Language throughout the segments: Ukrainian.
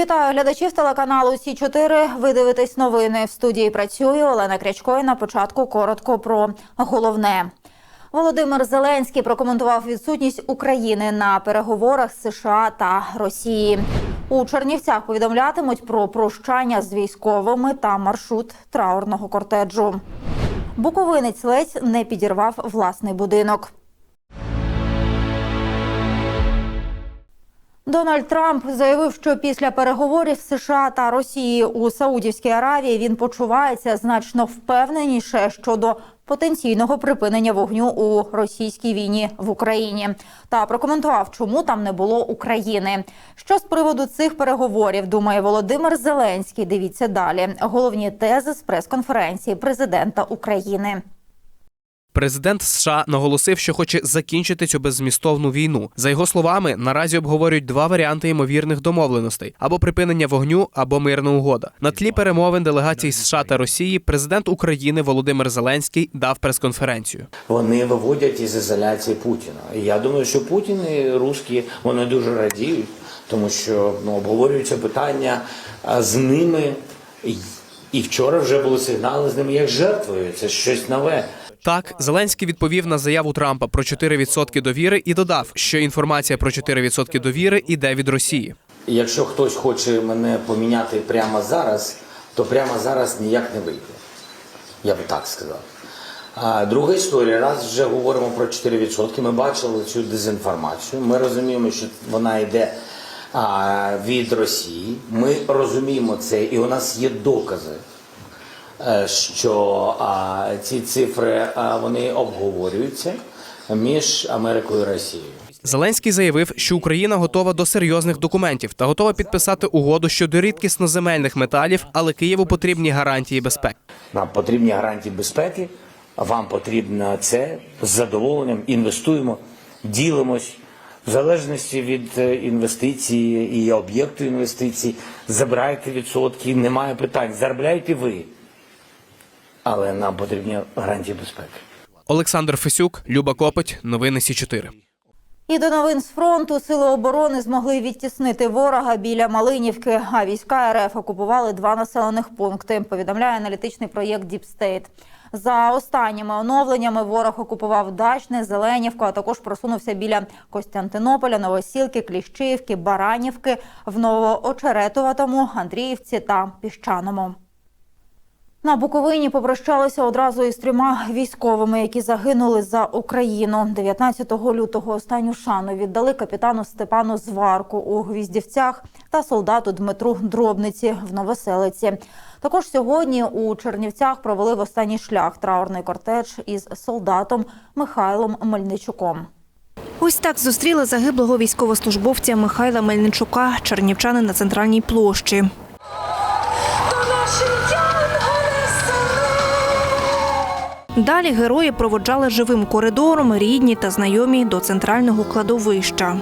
Вітаю глядачів телеканалу Сі 4 Ви дивитесь новини. В студії працює Олена Крячко. І на початку коротко про головне. Володимир Зеленський прокоментував відсутність України на переговорах з США та Росії. У Чернівцях повідомлятимуть про прощання з військовими та маршрут траурного кортеджу. Буковинець ледь не підірвав власний будинок. Дональд Трамп заявив, що після переговорів США та Росії у Саудівській Аравії він почувається значно впевненіше щодо потенційного припинення вогню у російській війні в Україні та прокоментував, чому там не було України. Що з приводу цих переговорів думає Володимир Зеленський? Дивіться далі. Головні тези з прес-конференції президента України. Президент США наголосив, що хоче закінчити цю беззмістовну війну. За його словами, наразі обговорюють два варіанти ймовірних домовленостей: або припинення вогню, або мирна угода. На тлі перемовин делегацій США та Росії президент України Володимир Зеленський дав прес-конференцію. Вони виводять із ізоляції Путіна. Я думаю, що Путін і русські вони дуже радіють, тому що ну, обговорюються питання з ними. І вчора вже були сигнали з ними як жертвою. Це щось нове. Так, Зеленський відповів на заяву Трампа про 4% довіри і додав, що інформація про 4% довіри іде від Росії. Якщо хтось хоче мене поміняти прямо зараз, то прямо зараз ніяк не вийде. Я би так сказав. А друга історія, раз вже говоримо про 4%, ми бачили цю дезінформацію. Ми розуміємо, що вона йде а, від Росії. Ми розуміємо це, і у нас є докази, що ці цифри вони обговорюються між Америкою і Росією. Зеленський заявив, що Україна готова до серйозних документів та готова підписати угоду щодо рідкісноземельних металів, але Києву потрібні гарантії безпеки. Нам потрібні гарантії безпеки, вам потрібно це з задоволенням. Інвестуємо, ділимось. В залежності від е, інвестиції і об'єкту інвестицій, забирайте відсотки, немає питань. Заробляйте ви. Але нам потрібні гарантії безпеки. Олександр Фесюк, Люба Копоть, новини Сі 4 І до новин з фронту сили оборони змогли відтіснити ворога біля Малинівки. А війська РФ окупували два населених пункти. Повідомляє аналітичний проєкт Deep State. За останніми оновленнями ворог окупував Дачне, Зеленівку, а також просунувся біля Костянтинополя, Новосілки, Кліщівки, Баранівки, в Новоочеретуватому, Андріївці та Піщаному. На Буковині попрощалися одразу із трьома військовими, які загинули за Україну. 19 лютого останню шану віддали капітану Степану Зварку у Гвіздівцях та солдату Дмитру Дробниці в Новоселиці. Також сьогодні у Чернівцях провели в останній шлях траурний кортеж із солдатом Михайлом Мельничуком. Ось так зустріли загиблого військовослужбовця Михайла Мельничука, чернівчани на центральній площі. Далі герої проводжали живим коридором рідні та знайомі до центрального кладовища.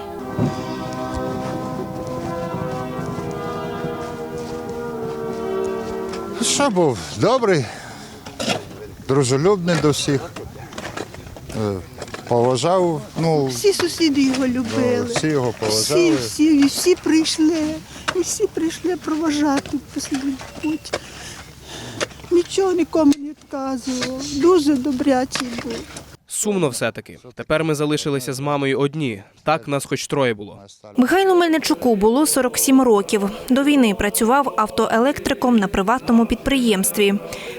Що був? Добрий, дружелюбний до всіх. Е, Поважав, ну, Всі сусіди його любили. всі його поважали. всі, і всі прийшли. І всі прийшли проважати в путь. Нічого нікому не відказував. Дуже добрячий був. Сумно все-таки. Тепер ми залишилися з мамою одні. Так нас хоч троє було. Михайлу Мельничуку було 47 років. До війни працював автоелектриком на приватному підприємстві.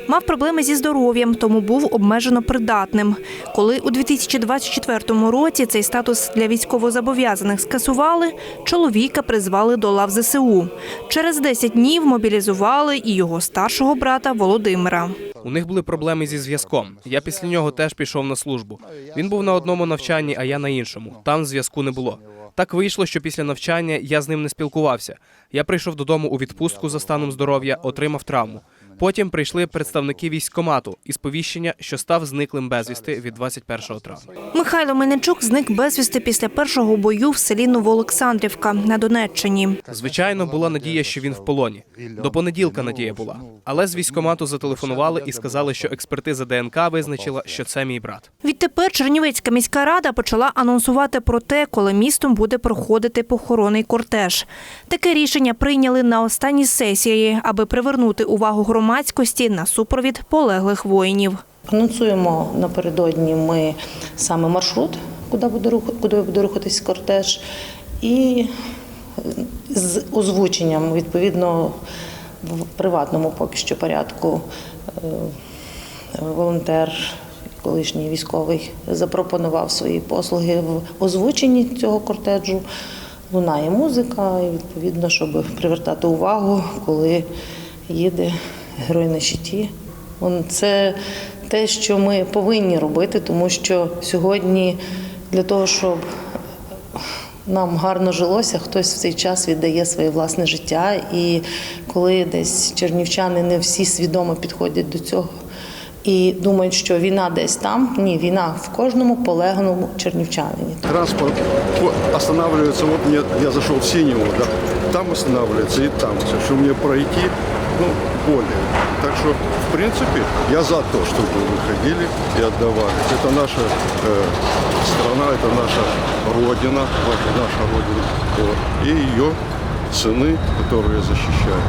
Мав проблеми зі здоров'ям, тому був обмежено придатним. Коли у 2024 році цей статус для військовозобов'язаних скасували, чоловіка призвали до лав ЗСУ. Через 10 днів мобілізували і його старшого брата Володимира. У них були проблеми зі зв'язком. Я після нього теж пішов на службу. Він був на одному навчанні, а я на іншому. Там зв'язку не було. Так вийшло, що після навчання я з ним не спілкувався. Я прийшов додому у відпустку за станом здоров'я, отримав травму. Потім прийшли представники військкомату і сповіщення, що став зниклим безвісти від 21 травня. Михайло Мельничук зник безвісти після першого бою в селі Новоолександрівка на Донеччині. Звичайно, була надія, що він в полоні. До понеділка надія була. Але з військкомату зателефонували і сказали, що експертиза ДНК визначила, що це мій брат. Відтепер Чернівецька міська рада почала анонсувати про те, коли містом буде проходити похоронний кортеж. Таке рішення прийняли на останній сесії, аби привернути увагу громадськості на супровід полеглих воїнів. Анонсуємо напередодні ми саме маршрут, куди буде куди буде рухатись кортеж, і з озвученням відповідно в приватному поки що порядку е, волонтер. Колишній військовий запропонував свої послуги в озвученні цього кортеджу. Лунає музика, і відповідно, щоб привертати увагу, коли їде герой на щиті. Це те, що ми повинні робити, тому що сьогодні для того, щоб нам гарно жилося, хтось в цей час віддає своє власне життя. І коли десь чернівчани не всі свідомо підходять до цього і думають, що війна десь там, ні, війна в кожному полеглому чернівчанині. Транспорт по- останавливается, вот мне, я зашел в Синеву, да, там останавливается и там. Все, что мне пройти, ну, более. Так что, в принципе, я за то, чтобы выходили и отдавались. Это наша э, страна, это наша родина, наша родина. Вот. И ее сыны, которые защищают,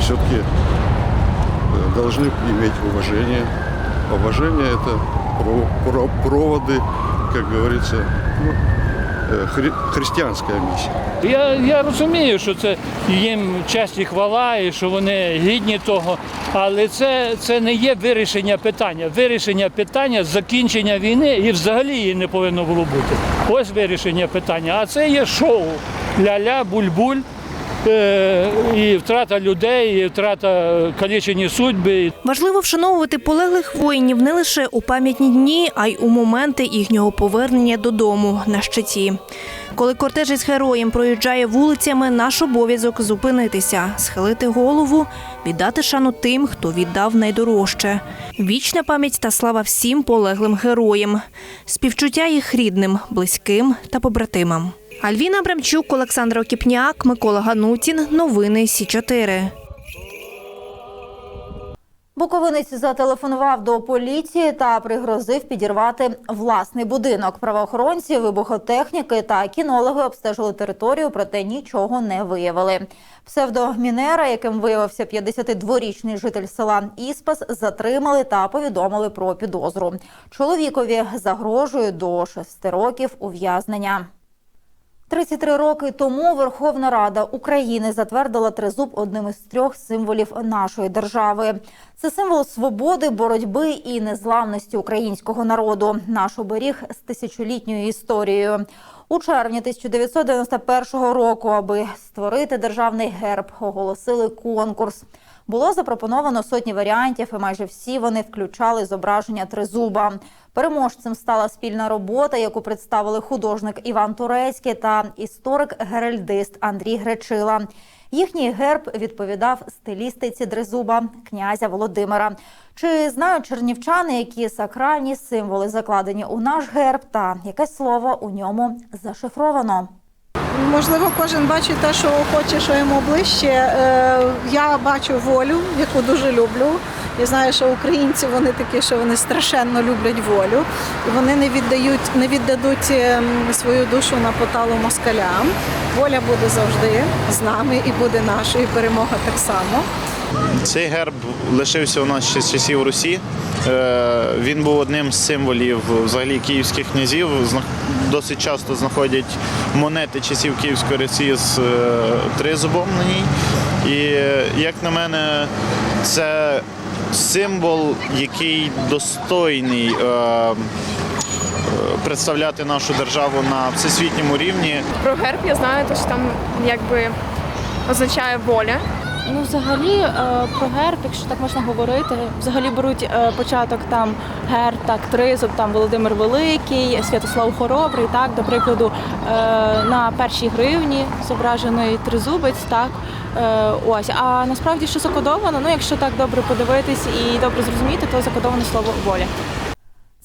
все-таки э, должны иметь уважение. Уважение – это про- про- проводы, как говорится, ну, хри- християнська місія. Я, я розумію, що це їм честь і хвала, і що вони гідні того, але це, це не є вирішення питання. Вирішення питання закінчення війни і взагалі її не повинно було бути. Ось вирішення питання. А це є шоу. Ля-ля, буль-буль. Е, і втрата людей, і втрата калічені судьби. Важливо вшановувати полеглих воїнів не лише у пам'ятні дні, а й у моменти їхнього повернення додому на щиті. Коли кортеж із героєм проїжджає вулицями, наш обов'язок зупинитися, схилити голову, віддати шану тим, хто віддав найдорожче. Вічна пам'ять та слава всім полеглим героям, співчуття їх рідним, близьким та побратимам. Альвіна Абрамчук, Олександр Окіпняк, Микола Ганутін. Новини Сі 4 Буковинець зателефонував до поліції та пригрозив підірвати власний будинок. Правоохоронці, вибухотехніки та кінологи обстежили територію, проте нічого не виявили. Псевдомінера, яким виявився 52-річний житель села Іспас, затримали та повідомили про підозру. Чоловікові загрожує до 6 років ув'язнення. 33 роки тому Верховна Рада України затвердила тризуб одним із трьох символів нашої держави. Це символ свободи, боротьби і незламності українського народу. Наш оберіг з тисячолітньою історією. У червні 1991 року, аби створити державний герб, оголосили конкурс. Було запропоновано сотні варіантів, і майже всі вони включали зображення тризуба. Переможцем стала спільна робота, яку представили художник Іван Турецький та історик-геральдист Андрій Гречила. Їхній герб відповідав стилістиці дрезуба князя Володимира. Чи знають чернівчани, які сакральні символи закладені у наш герб, та яке слово у ньому зашифровано? Можливо, кожен бачить те, що хоче, що йому ближче. Е, Я бачу волю, яку дуже люблю. Я знаю, що українці вони такі, що вони страшенно люблять волю, і вони не віддають, не віддадуть ем, свою душу на поталу москалям. Воля буде завжди з нами і буде нашою, і перемога так само. Цей герб лишився у нас ще з часів Русі. Е, Він був одним з символів взагалі київських князів. Досить часто знаходять монети часів Київської Русі з е, тризубом на ній. І як на мене, це символ, який достойний е, е, представляти нашу державу на всесвітньому рівні. Про герб я знаю, то що там якби означає воля. Ну, взагалі, е, про герб, якщо так можна говорити, взагалі беруть е, початок там герб, так, тризуб, там Володимир Великий, Святослав Хоробрий, так, до прикладу, е, на першій гривні зображений тризубець, так. Ось, а насправді, що закодовано, ну якщо так добре подивитись і добре зрозуміти, то закодоване слово воля.